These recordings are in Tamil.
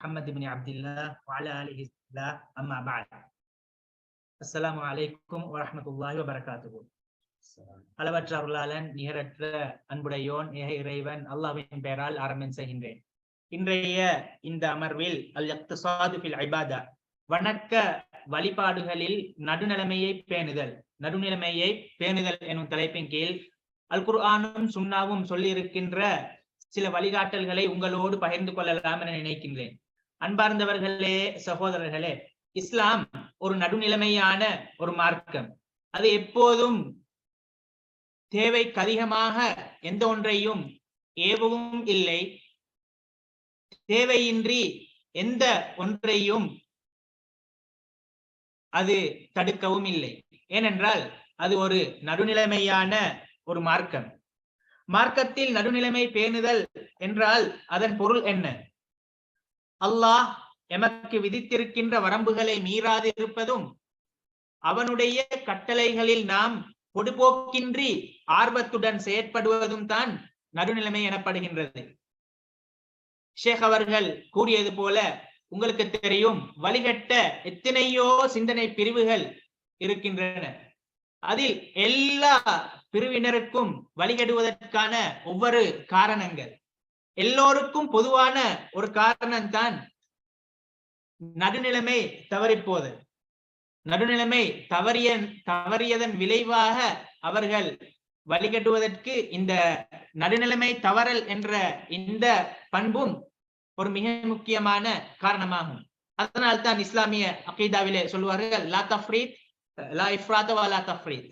محمد بن عبد الله وعلى آله الله أما بعد السلام عليكم ورحمة الله وبركاته அளவற்ற அருளாளன் நிகரற்ற அன்புடையோன் ஏக இறைவன் அல்லாஹ்வின் பெயரால் ஆரம்பம் செய்கின்றேன் இன்றைய இந்த அமர்வில் அல் இக்திசாது ஃபில் இபாதா வணக்க வழிபாடுகளில் நடுநிலைமையை பேணுதல் நடுநிலைமையை பேணுதல் எனும் தலைப்பின் கீழ் அல் குர்ஆனும் சுன்னாவும் சொல்லி இருக்கின்ற சில வழிகாட்டல்களை உங்களோடு பகிர்ந்து கொள்ளலாம் என நினைக்கின்றேன் அன்பார்ந்தவர்களே சகோதரர்களே இஸ்லாம் ஒரு நடுநிலைமையான ஒரு மார்க்கம். அது எப்போதும் தேவைக்கு அதிகமாக எந்த ஒன்றையும் ஏவவும் இல்லை. தேவையின்றி எந்த ஒன்றையும் அது தடுக்கவும் இல்லை. ஏனென்றால் அது ஒரு நடுநிலைமையான ஒரு மார்க்கம். மார்க்கத்தில் நடுநிலைமை பேணுதல் என்றால் அதன் பொருள் என்ன? அல்லாஹ் எமக்கு விதித்திருக்கின்ற வரம்புகளை மீறாதிருப்பதும் அவனுடைய கட்டளைகளில் நாம் பொடுபோக்கின்றி ஆர்வத்துடன் செயற்படுவதும் தான் நடுநிலைமை எனப்படுகின்றது. ஷேக் அவர்கள் கூறியது போல உங்களுக்கு தெரியும் வழிகட்ட எத்தனையோ சிந்தனை பிரிவுகள் இருக்கின்றன. அதில் எல்லா பிரிவினருக்கும் வழிகடுவதற்கான ஒவ்வொரு காரணங்கள். எல்லோருக்கும் பொதுவான ஒரு காரணம் தான் நடுநிலைமை தவறிப்போது. நடுநிலைமை தவறிய தவறியதன் விளைவாக அவர்கள் வழிகட்டுவதற்கு இந்த நடுநிலைமை தவறல் என்ற இந்த பண்பும் ஒரு மிக முக்கியமான காரணமாகும். அதனால் தான் இஸ்லாமிய அகீதாவிலே சொல்லுவார்கள் லா தஃப்ரீத் லா இஃப்ராத் லா தஃப்ரீத்.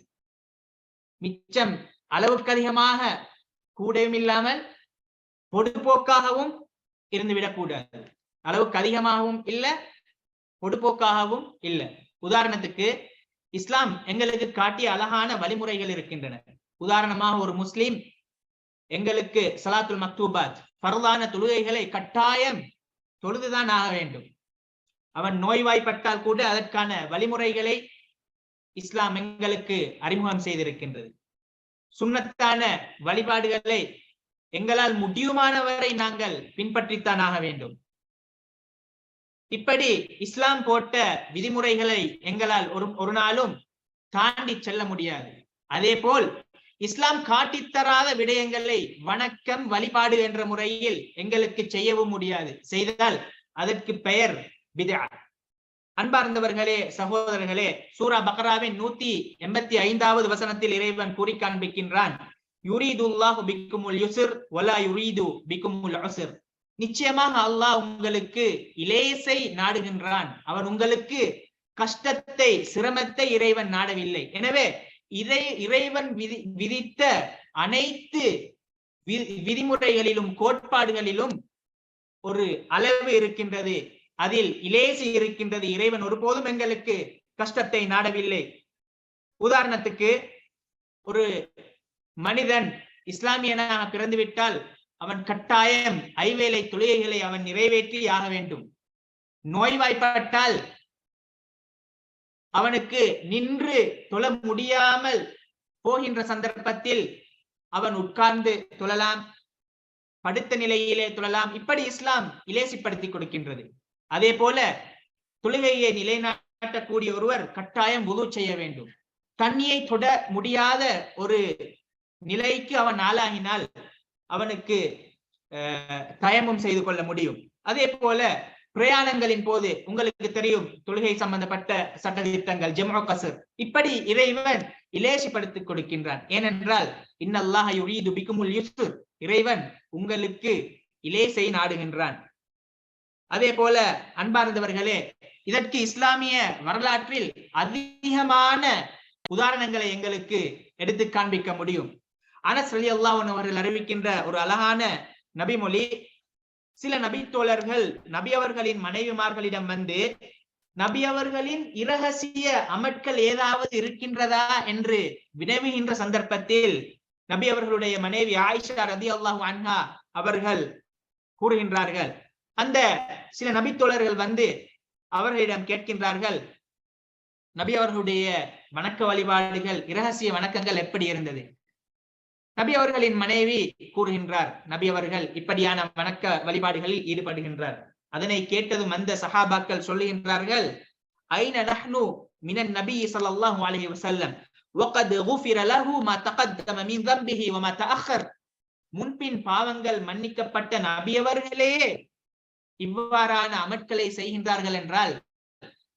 மிச்சம் அளவுக்கு அதிகமாக கூடவும் இல்லாமல் பொடுபோக்காகவும் இருந்துவிடக்கூடாது. அளவுக்கு அதிகமாகவும் இல்லை பொடுபோக்காகவும் இல்லை. உதாரணத்துக்கு இஸ்லாம் எங்களுக்கு காட்டிய அழகான வழிமுறைகள் இருக்கின்றன. உதாரணமாக ஒரு முஸ்லீம் எங்களுக்கு சலாத்துல் மக்தூபாத் பரதான தொழுகைகளை கட்டாயம் தொழுதுதான் ஆக வேண்டும். அவன் நோய்வாய்ப்பட்டால் கூட அதற்கான வழிமுறைகளை இஸ்லாம் எங்களுக்கு அறிமுகம் செய்திருக்கின்றது. சுண்ணத்தான வழிபாடுகளை எங்களால் முடியுமானவரை நாங்கள் பின்பற்றித்தான் ஆக வேண்டும். இப்படி இஸ்லாம் போட்ட விதிமுறைகளை எங்களால் ஒரு ஒரு நாளும் தாண்டி செல்ல முடியாது. அதே போல் இஸ்லாம் காட்டித்தராத விடயங்களை வணக்கம் வழிபாடு என்ற முறையில் எங்களுக்கு செய்யவும் முடியாது. செய்தால் அதற்கு பெயர் விதா அன்பார்ந்தவர்களே சகோதரர்களே சூரா பக்ராவின் நூத்தி எண்பத்தி ஐந்தாவது வசனத்தில் இறைவன் கூறி காண்பிக்கின்றான் யுரீதுல்லாஹு பிக்குமுல் யுசிர் வலா யுரீது பிக்குமுல் அசுர் நிச்சயமாக அல்லாஹ் உங்களுக்கு இலேசை நாடுகின்றான். அவன் உங்களுக்கு கஷ்டத்தை சிரமத்தை இறைவன் நாடவில்லை. எனவே இறை இறைவன் விதி விதித்த அனைத்து விதிமுறைகளிலும் கோட்பாடுகளிலும் ஒரு அளவு இருக்கின்றது. அதில் இலேசி இருக்கின்றது. இறைவன் ஒருபோதும் எங்களுக்கு கஷ்டத்தை நாடவில்லை. உதாரணத்துக்கு ஒரு மனிதன் இஸ்லாமியனாக பிறந்துவிட்டால் அவன் கட்டாயம் ஐவேளை தொழுகைகளை அவன் நிறைவேற்றி ஆக வேண்டும். நோய்வாய்ப்பட்டால் அவனுக்கு நின்று தொழ முடியாமல் போகின்ற சந்தர்ப்பத்தில் அவன் உட்கார்ந்து தொழலாம். படுத்த நிலையிலே தொழலாம். இப்படி இஸ்லாம் இலேசிப்படுத்தி கொடுக்கின்றது. அதே போல தொழுகையை நிலைநாட்டக்கூடிய ஒருவர் கட்டாயம் உது செய்ய வேண்டும். தண்ணியை தொட முடியாத ஒரு நிலைக்கு அவன் ஆளாகினால் அவனுக்கு தயமும் செய்து கொள்ள முடியும். அதே போல பிரயாணங்களின் போது உங்களுக்கு தெரியும் தொழுகை சம்பந்தப்பட்ட சட்டத்திட்டங்கள் ஜெமோ கசர். இப்படி இறைவன் இலேசிப்படுத்திக் கொடுக்கின்றான். ஏனென்றால் இன்னல்லாஹ யுரீது பிக்குமுல் யுஸ்ர். இறைவன் உங்களுக்கு இலேசை நாடுகின்றான். அதே போல அன்பார்ந்தவர்களே இதற்கு இஸ்லாமிய வரலாற்றில் அதிகமான உதாரணங்களை எங்களுக்கு எடுத்து காண்பிக்க முடியும். அனஸ் அலி அல்லாஹன் அவர்கள் அறிவிக்கின்ற ஒரு அழகான நபிமொழி சில நபி தோழர்கள் நபி அவர்களின் மனைவிமார்களிடம் வந்து நபி அவர்களின் இரகசிய அமட்கள் ஏதாவது இருக்கின்றதா என்று வினவுகின்ற சந்தர்ப்பத்தில் நபி அவர்களுடைய மனைவி ஆயிஷா ரதி அல்லாஹு அன்ஹா அவர்கள் கூறுகின்றார்கள். அந்த சில நபி தோழர்கள் வந்து அவர்களிடம் கேட்கின்றார்கள் நபி அவர்களுடைய வணக்க வழிபாடுகள் இரகசிய வணக்கங்கள் எப்படி இருந்தது? நபி அவர்களின் மனைவி கூறுகின்றார் நபி அவர்கள் இப்படியான வணக்க வழிபாடுகளில் ஈடுபடுகின்றார் அதனை கேட்டதும் அந்த சஹாபாக்கள் சொல்லுகின்றார்கள் ஐன நஹ்னு மினன் நபி ஸல்லல்லாஹு அலைஹி வஸல்லம் وقد غفر له ما تقدم من ذنبه وما تأخر முன்பின் பாவங்கள் மன்னிக்கப்பட்ட நபியவர்களே இவ்வாறான அமட்களை செய்கின்றார்கள் என்றால்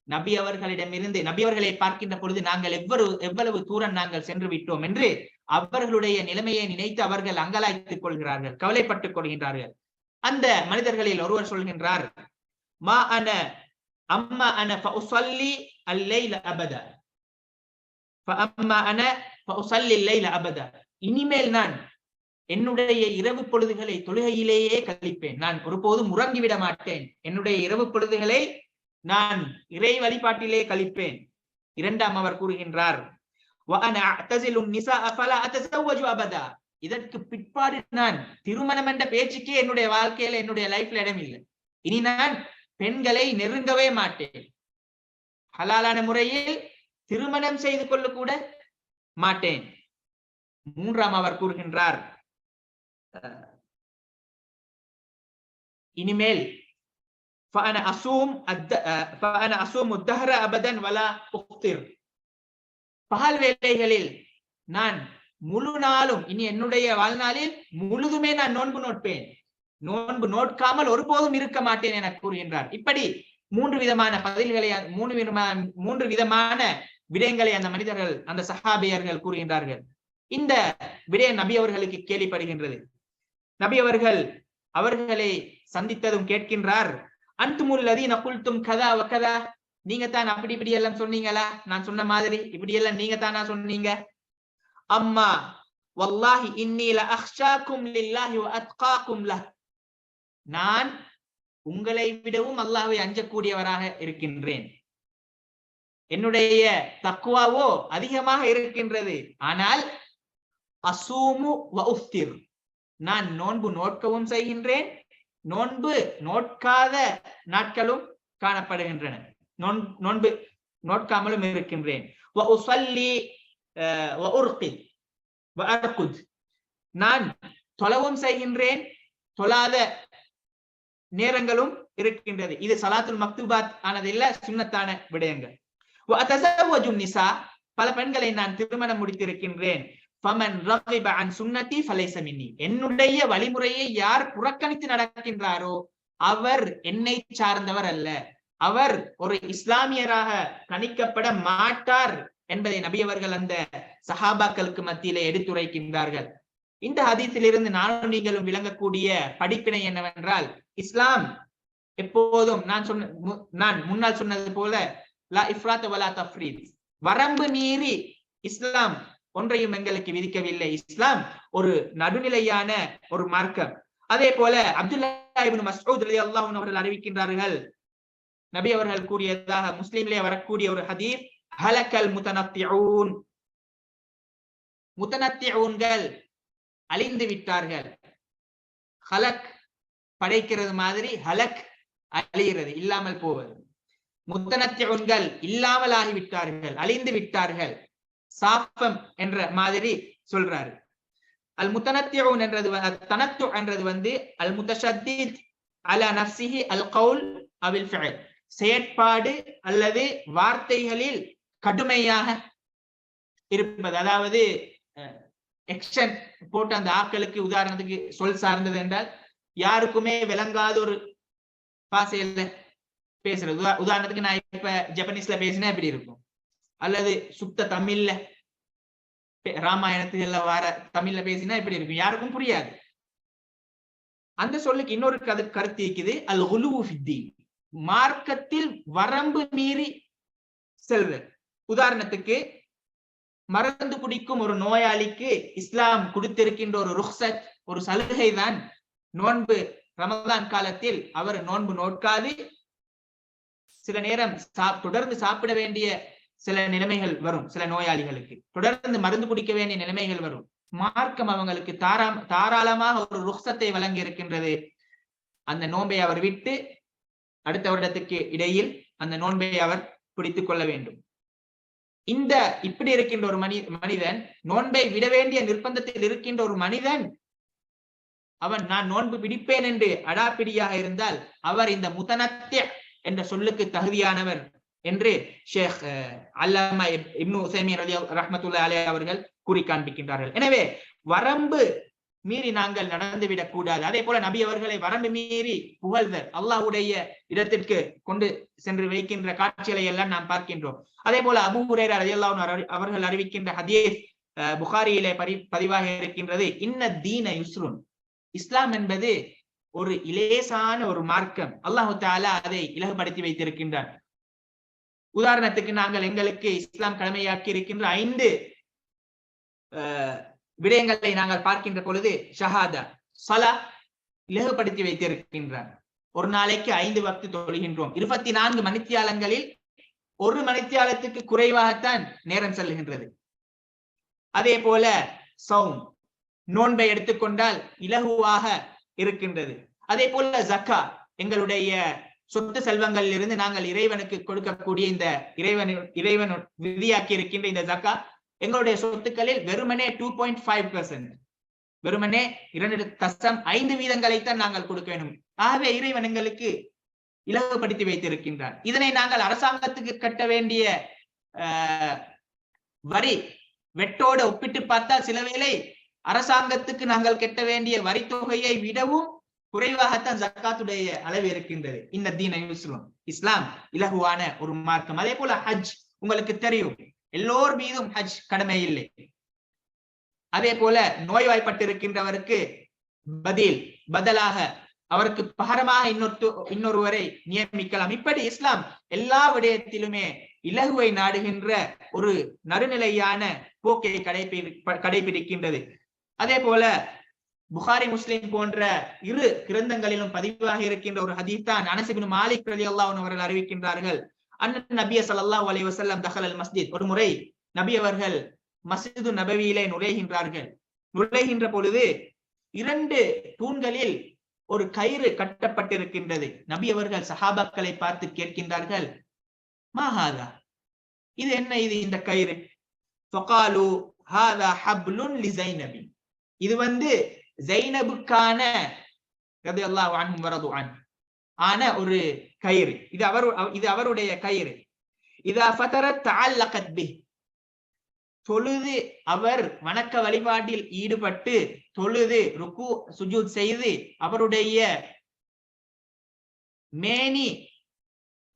நபி அவர்களிடமிருந்து நபி அவர்களை பார்க்கின்ற பொழுது நாங்கள் எவ்வளவு எவ்வளவு தூரம் நாங்கள் சென்று விட்டோம் என்று அவர்களுடைய நிலைமையை நினைத்து அவர்கள் அங்கலாய்த்துக் கொள்கிறார்கள் கவலைப்பட்டுக் கொள்கின்றார்கள். அந்த மனிதர்களில் ஒருவர் சொல்கின்றார் மா அன அம்மா அன ஃபஉஸல்லி அல்லைல அபத. ஃபஅம்மா அன ஃபஉஸல்லி அல்லைல அபத. இனிமேல் நான் என்னுடைய இரவு பொழுதுகளை தொழுகையிலேயே கழிப்பேன். நான் ஒருபோதும் உறங்கிவிட மாட்டேன். என்னுடைய இரவு பொழுதுகளை நான் இறை வழிபாட்டிலே கழிப்பேன். இரண்டாம் அவர் கூறுகின்றார் இதற்கு பிற்பாடு நான் திருமணம் என்ற பேச்சுக்கே என்னுடைய வாழ்க்கையில என்னுடைய லைஃப்ல இடம் இல்லை இனி நான் பெண்களை நெருங்கவே மாட்டேன். ஹலாலான முறையில் திருமணம் செய்து கொள்ள கூட மாட்டேன். மூன்றாம் அவர் கூறுகின்றார் இனிமேல் அசூம் அசூம் உத்தஹர அபதன் வலா உக்திர் பகல் வேலைகளில் நான் முழு நாளும் இனி என்னுடைய வாழ்நாளில் முழுதுமே நான் நோன்பு நோட்பேன். நோன்பு நோட்காமல் ஒருபோதும் இருக்க மாட்டேன் என கூறுகின்றார். இப்படி மூன்று விதமான பதில்களை மூணு விதமான மூன்று விதமான விடயங்களை அந்த மனிதர்கள் அந்த சஹாபியர்கள் கூறுகின்றார்கள். இந்த விடயம் நபி அவர்களுக்கு கேள்விப்படுகின்றது. நபி அவர்கள் அவர்களை சந்தித்ததும் கேட்கின்றார். அன்துமுல் லதீன குல்தும் கதா கதா நீங்க தான் அப்படி இப்படி எல்லாம் சொன்னீங்களா? நான் சொன்ன மாதிரி இப்படி எல்லாம் நீங்க தானா சொன்னீங்க? அம்மா வல்லாஹி இன்னில அஹ்ஷாக்கும் லில்லாஹி வ அத்காக்கும் லஹ். நான் உங்களை விடவும் அல்லாஹ்வை அஞ்சக்கூடியவராக இருக்கின்றேன். என்னுடைய தக்குவாவோ அதிகமாக இருக்கின்றது. ஆனால் அசூமு வ உஃப்திர். நான் நோன்பு நோட்கவும் செய்கின்றேன். நோன்பு நோட்காத நாட்களும் காணப்படுகின்றன. நோன்பு நோட்காமலும் இருக்கின்றேன் நான் தொலவும் செய்கின்றேன் தொழாத நேரங்களும் இருக்கின்றது இது சலாத்துல் மக்துபாத் ஆனதில்ல சுண்ணத்தான விடயங்கள் நிசா பல பெண்களை நான் திருமணம் முடித்திருக்கின்றேன் என்னுடைய வழிமுறையை யார் புறக்கணித்து நடக்கின்றாரோ அவர் என்னை சார்ந்தவர் அல்ல அவர் ஒரு இஸ்லாமியராக கணிக்கப்பட மாட்டார் என்பதை நபி அவர்கள் அந்த சஹாபாக்களுக்கு மத்தியிலே எடுத்துரைக்கின்றார்கள். இந்த ஹதீஸிலிருந்து நானும் நீங்களும் விளங்கக்கூடிய படிப்பினை என்னவென்றால் இஸ்லாம் எப்போதும் நான் சொன்ன நான் முன்னால் சொன்னது போல லா இஃப்ராத் வலா தஃப்ரீத். வரம்பு மீறி இஸ்லாம் ஒன்றையும் எங்களுக்கு விதிக்கவில்லை. இஸ்லாம் ஒரு நடுநிலையான ஒரு மார்க்கம். அதே போல அப்துல்லா இப்னு மஸ்ஊத் அல்லாஹ் அவர்கள் அறிவிக்கின்றார்கள் நபி அவர்கள் கூறியதாக முஸ்லிமிலே வரக்கூடிய ஒரு ஹதீர் ஹலக்கல் முத்தனத்தியூன். முத்தனத்தியூன்கள் அழிந்து விட்டார்கள். ஹலக் படைக்கிறது மாதிரி ஹலக் அழிகிறது இல்லாமல் போவது. முத்தனத்தியூன்கள் இல்லாமல் ஆகிவிட்டார்கள் அழிந்து விட்டார்கள். சாஃபம் என்ற மாதிரி சொல்றாரு. அல் முத்தனத்தியூன் என்றது தனத்து என்றது வந்து அல் முத்தஷத்தீத் அல நஃப்ஸிஹி அல் கவுல் அவில் ஃபிஅல். செயற்பாடு அல்லது வார்த்தைகளில் கடுமையாக இருப்பது. அதாவது எக்ஷன் போட்டு அந்த ஆக்களுக்கு உதாரணத்துக்கு சொல் சார்ந்தது என்றால் யாருக்குமே விளங்காத ஒரு பாசையில பேசுறது. உதாரணத்துக்கு நான் இப்ப ஜப்பனீஸ்ல பேசினா எப்படி இருக்கும்? அல்லது சுத்த தமிழ்ல ராமாயணத்துல வர தமிழ்ல பேசினா எப்படி இருக்கும்? யாருக்கும் புரியாது. அந்த சொல்லுக்கு இன்னொரு கரு கருத்து இருக்குது. அல் குலுவு ஃபித்தி மார்க்கத்தில் வரம்பு மீறி செல்வது. உதாரணத்துக்கு மருந்து குடிக்கும் ஒரு நோயாளிக்கு இஸ்லாம் கொடுத்திருக்கின்ற ஒரு ருக்சத் ஒரு சலுகை தான் நோன்பு. ரமதான் காலத்தில் அவர் நோன்பு நோட்காது. சில நேரம் சா- தொடர்ந்து சாப்பிட வேண்டிய சில நிலைமைகள் வரும் சில நோயாளிகளுக்கு. தொடர்ந்து மருந்து குடிக்க வேண்டிய நிலைமைகள் வரும். மார்க்கம் அவங்களுக்கு தாரா தாராளமாக ஒரு ருக்சத்தை வழங்கி இருக்கின்றது அந்த நோன்பை அவர் விட்டு அடுத்த வருடத்துக்கு இடையில் அந்த நோன்பை அவர் பிடித்துக் கொள்ள வேண்டும். இந்த இப்படி இருக்கின்ற ஒரு மனி மனிதன் நோன்பை விட வேண்டிய நிர்பந்தத்தில் இருக்கின்ற ஒரு மனிதன் அவன் நான் நோன்பு பிடிப்பேன் என்று அடாப்பிடியாக இருந்தால் அவர் இந்த முதனத்திய என்ற சொல்லுக்கு தகுதியானவர் என்று ஷேக் அல்லாமா இப்னு உசைமீன் அலி ரஹமத்துல்லா அலே அவர்கள் கூறி காண்பிக்கின்றார்கள். எனவே வரம்பு மீறி நாங்கள் நடந்துவிடக் கூடாது. அதே போல நபி அவர்களை வரம்பு மீறி புகழ்தல் அல்லாஹுடைய இடத்திற்கு கொண்டு சென்று வைக்கின்ற காட்சிகளை எல்லாம் நாம் பார்க்கின்றோம். அதே போல அபு ஹுரேரா அவர்கள் அறிவிக்கின்ற ஹதீஸ் புகாரியிலே பரி பதிவாக இருக்கின்றது இன்ன தீன யுஸ்ருன். இஸ்லாம் என்பது ஒரு இலேசான ஒரு மார்க்கம். அல்லாஹு தாலா அதை இலகுபடுத்தி வைத்திருக்கின்றார் உதாரணத்துக்கு நாங்கள் எங்களுக்கு இஸ்லாம் கடமையாக்கி இருக்கின்ற ஐந்து விடயங்களை நாங்கள் பார்க்கின்ற பொழுது ஷஹாதா சலா இலகுபடுத்தி வைத்திருக்கின்றார். ஒரு நாளைக்கு ஐந்து வக்து தொழுகின்றோம். இருபத்தி நான்கு மணித்தியாலங்களில் ஒரு மணித்தியாலத்துக்கு குறைவாகத்தான் நேரம் செல்லுகின்றது. அதே போல சௌம் நோன்பை எடுத்துக்கொண்டால் இலகுவாக இருக்கின்றது. அதே போல ஜக்கா எங்களுடைய சொத்து செல்வங்களில் இருந்து நாங்கள் இறைவனுக்கு கொடுக்கக்கூடிய இந்த இறைவன் இறைவன் விதியாக்கி இருக்கின்ற இந்த ஜக்கா எங்களுடைய சொத்துக்களில் வெறுமனே டூ பாயிண்ட் ஃபைவ் பெர்சென்ட் வெறுமனே இரண்டு தசம் ஐந்து வீதங்களைத்தான் நாங்கள் கொடுக்க வேண்டும். ஆகவே இறைவன் எங்களுக்கு இலகுபடுத்தி வைத்திருக்கின்றார். இதனை நாங்கள் அரசாங்கத்துக்கு கட்ட வேண்டிய வரி வெட்டோடு ஒப்பிட்டு பார்த்தால் சில வேளை அரசாங்கத்துக்கு நாங்கள் கட்ட வேண்டிய வரி தொகையை விடவும் குறைவாகத்தான் ஜக்காத்துடைய அளவு இருக்கின்றது. இந்த தீன இஸ்லாம் இஸ்லாம் இலகுவான ஒரு மார்க்கம். அதே போல ஹஜ் உங்களுக்கு தெரியும். எல்லோர் மீதும் ஹஜ் கடமை இல்லை. அதே போல நோய்வாய்ப்பட்டிருக்கின்றவருக்கு பதில் பதிலாக அவருக்கு பகரமாக இன்னொரு இன்னொருவரை நியமிக்கலாம். இப்படி இஸ்லாம் எல்லா விடயத்திலுமே இலகுவை நாடுகின்ற ஒரு நடுநிலையான போக்கை கடைபி கடைபிடிக்கின்றது. அதே போல புகாரி முஸ்லிம் போன்ற இரு கிரந்தங்களிலும் பதிவாக இருக்கின்ற ஒரு ஹதீத்தான் அனசிபின் மாலிக் ரலி அல்லாஹ் அவர்கள் அறிவிக்கின்றார்கள். அண்ணன் நபிய ஸல்லல்லாஹு அலி வசல்லம் தஹல் அல் மஸ்ஜித். ஒரு முறை நபி அவர்கள் மஸ்ஜிது நபவியிலே நுழைகின்றார்கள். நுழைகின்ற பொழுது இரண்டு தூண்களில் ஒரு கயிறு கட்டப்பட்டிருக்கின்றது. நபி அவர்கள் சஹாபாக்களை பார்த்து கேட்கின்றார்கள் மாஹாதா இது என்ன இது இந்த கயிறு? ஃபகாலு ஹாதா ஹப்லுன் லி ஜைனபி இது வந்து ஜைனபுக்கான கதையெல்லாம் அன்ஹும் வரது அன். ஆன ஒரு கயிறு. இது அவர் இது அவருடைய கயிறு. இதா ஃபதர தஅல்லகத் பி. தொழுது அவர் வணக்க வழிபாட்டில் ஈடுபட்டு தொழுது ருக்கு சுஜூத் செய்து அவருடைய மேனி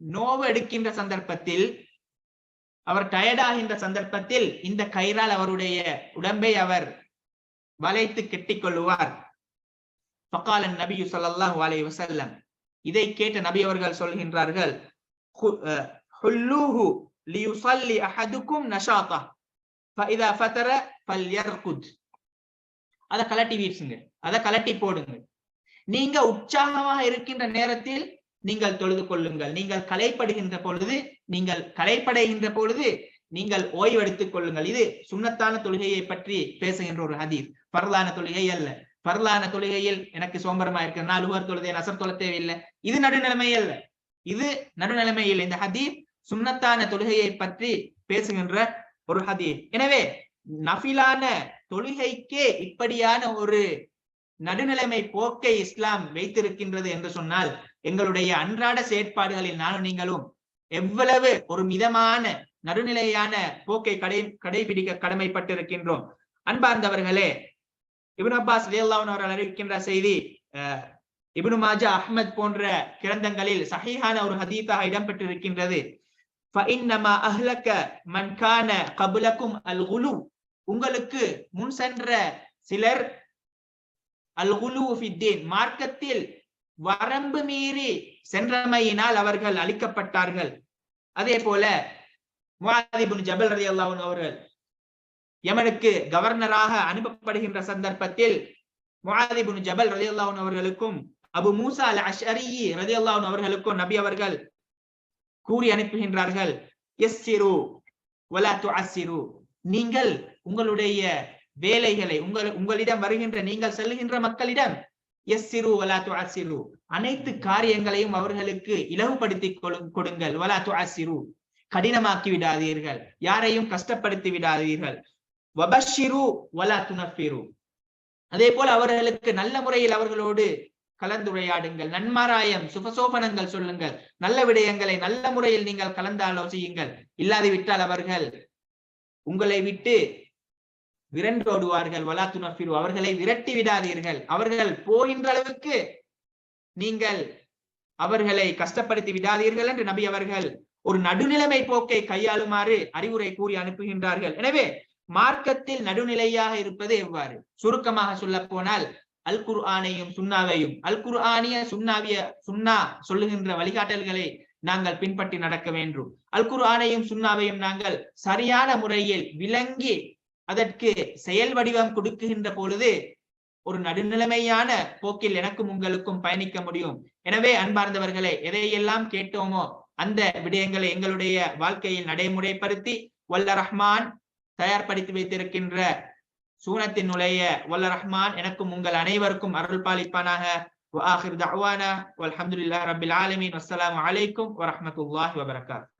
நோவு எடுக்கின்ற சந்தர்ப்பத்தில் அவர் டயர்டாகின்ற சந்தர்ப்பத்தில் இந்த கயிறால் அவருடைய உடம்பை அவர் வளைத்து கெட்டிக் கொள்ளுவார். ஃபகாலன் நபியு ஸல்லல்லாஹு அலைஹி வஸல்லம். இதை கேட்ட நபி அவர்கள் சொல்கின்றார்கள் அத கலட்டி வீசுங்க அத கலட்டி போடுங்க. நீங்க உற்சாகமாக இருக்கின்ற நேரத்தில் நீங்கள் தொழுது கொள்ளுங்கள். நீங்கள் கலைப்படுகின்ற பொழுது நீங்கள் கலைப்படைகின்ற பொழுது நீங்கள் ஓய்வெடுத்துக் கொள்ளுங்கள். இது சுன்னத்தான தொழுகையை பற்றி பேசுகின்ற ஒரு ஹதீர் பரதான தொழுகை அல்ல. பரலான தொழுகையில் எனக்கு சோம்பரமா இருக்கு. நாலு பேர் தொழுதை நசர் தொழ தேவையில்லை. இது நடுநிலைமை அல்ல. இது நடுநிலைமை இல்லை. இந்த ஹதீப் சுண்ணத்தான தொழுகையை பற்றி பேசுகின்ற ஒரு ஹதீப் எனவே நஃபிலான தொழுகைக்கே இப்படியான ஒரு நடுநிலைமை போக்கை இஸ்லாம் வைத்திருக்கின்றது என்று சொன்னால் எங்களுடைய அன்றாட செயற்பாடுகளில் நானும் நீங்களும் எவ்வளவு ஒரு மிதமான நடுநிலையான போக்கை கடை கடைபிடிக்க கடமைப்பட்டிருக்கின்றோம். அன்பார்ந்தவர்களே இபின் அப்பாஸ் லியல்லாவின் அவர்கள் அறிவிக்கின்ற செய்தி இபின் மாஜா அஹ்மத் போன்ற கிரந்தங்களில் சஹீஹான ஒரு ஹதீத்தாக இடம்பெற்றிருக்கின்றது. உங்களுக்கு முன் சென்ற சிலர் மார்க்கத்தில் வரம்பு மீறி சென்றமையினால் அவர்கள் அழிக்கப்பட்டார்கள். அதே போல முவாதிபுன் ஜபல் ரதி அல்லாஹன் அவர்கள் யமனுக்கு கவர்னராக அனுப்பப்படுகின்ற சந்தர்ப்பத்தில் முஆதிபுன் ஜபல் ரதி அல்லாஹன் அவர்களுக்கும் அபு மூசா அல் அஷ்அரி ரதி அல்லாஹன் அவர்களுக்கும் நபி அவர்கள் கூறி அனுப்புகின்றார்கள் எஸ் சிறு வலா துஅஸ்ஸிரு நீங்கள் உங்களுடைய வேலைகளை உங்கள் உங்களிடம் வருகின்ற நீங்கள் செல்லுகின்ற மக்களிடம் எஸ் சிறு வலா துஅஸ்ஸிரு அனைத்து காரியங்களையும் அவர்களுக்கு இலகுபடுத்தி கொடு- கொடுங்கள். வலா துஅஸ்ஸிரு கடினமாக்கி விடாதீர்கள். யாரையும் கஷ்டப்படுத்தி விடாதீர்கள். வபஷிரு வலா துனஃபிரு. அதே போல அவர்களுக்கு நல்ல முறையில் அவர்களோடு கலந்துரையாடுங்கள். நன்மாராயம் சுபசோபனங்கள் சொல்லுங்கள். நல்ல விடயங்களை நல்ல முறையில் நீங்கள் கலந்து ஆலோசியுங்கள் இல்லாது விட்டால் அவர்கள் உங்களை விட்டு விரண்டோடுவார்கள். வலா துணப்பிரு அவர்களை விரட்டி விடாதீர்கள். அவர்கள் போகின்ற அளவுக்கு நீங்கள் அவர்களை கஷ்டப்படுத்தி விடாதீர்கள் என்று நபி அவர்கள் ஒரு நடுநிலைமை போக்கை கையாளுமாறு அறிவுரை கூறி அனுப்புகின்றார்கள். எனவே மார்க்கத்தில் நடுநிலையாக இருப்பது எவ்வாறு? சுருக்கமாக சொல்ல போனால் அல் குர்ஆனையும் சுன்னாவையும் அல் குர்ஆனிய சுன்னாவிய சுன்னா சொல்லுகின்ற வழிகாட்டல்களை நாங்கள் பின்பற்றி நடக்க வேண்டும். அல் குர்ஆனையும் சுன்னாவையும் நாங்கள் சரியான முறையில் விளங்கி அதற்கு செயல் வடிவம் கொடுக்குகின்ற பொழுது ஒரு நடுநிலைமையான போக்கில் எனக்கும் உங்களுக்கும் பயணிக்க முடியும். எனவே அன்பார்ந்தவர்களே எதையெல்லாம் கேட்டோமோ அந்த விடயங்களை எங்களுடைய வாழ்க்கையில் நடைமுறைப்படுத்தி வல்ல ரஹ்மான் தயார்படுத்தி வைத்திருக்கின்ற சூனத்தின் நுழைய வல்ல ரஹ்மான் எனக்கும் உங்கள் அனைவருக்கும் அருள் பாலிப்பானாக وآخر دعوانا والحمد لله رب العالمين والسلام عليكم ورحمة الله وبركاته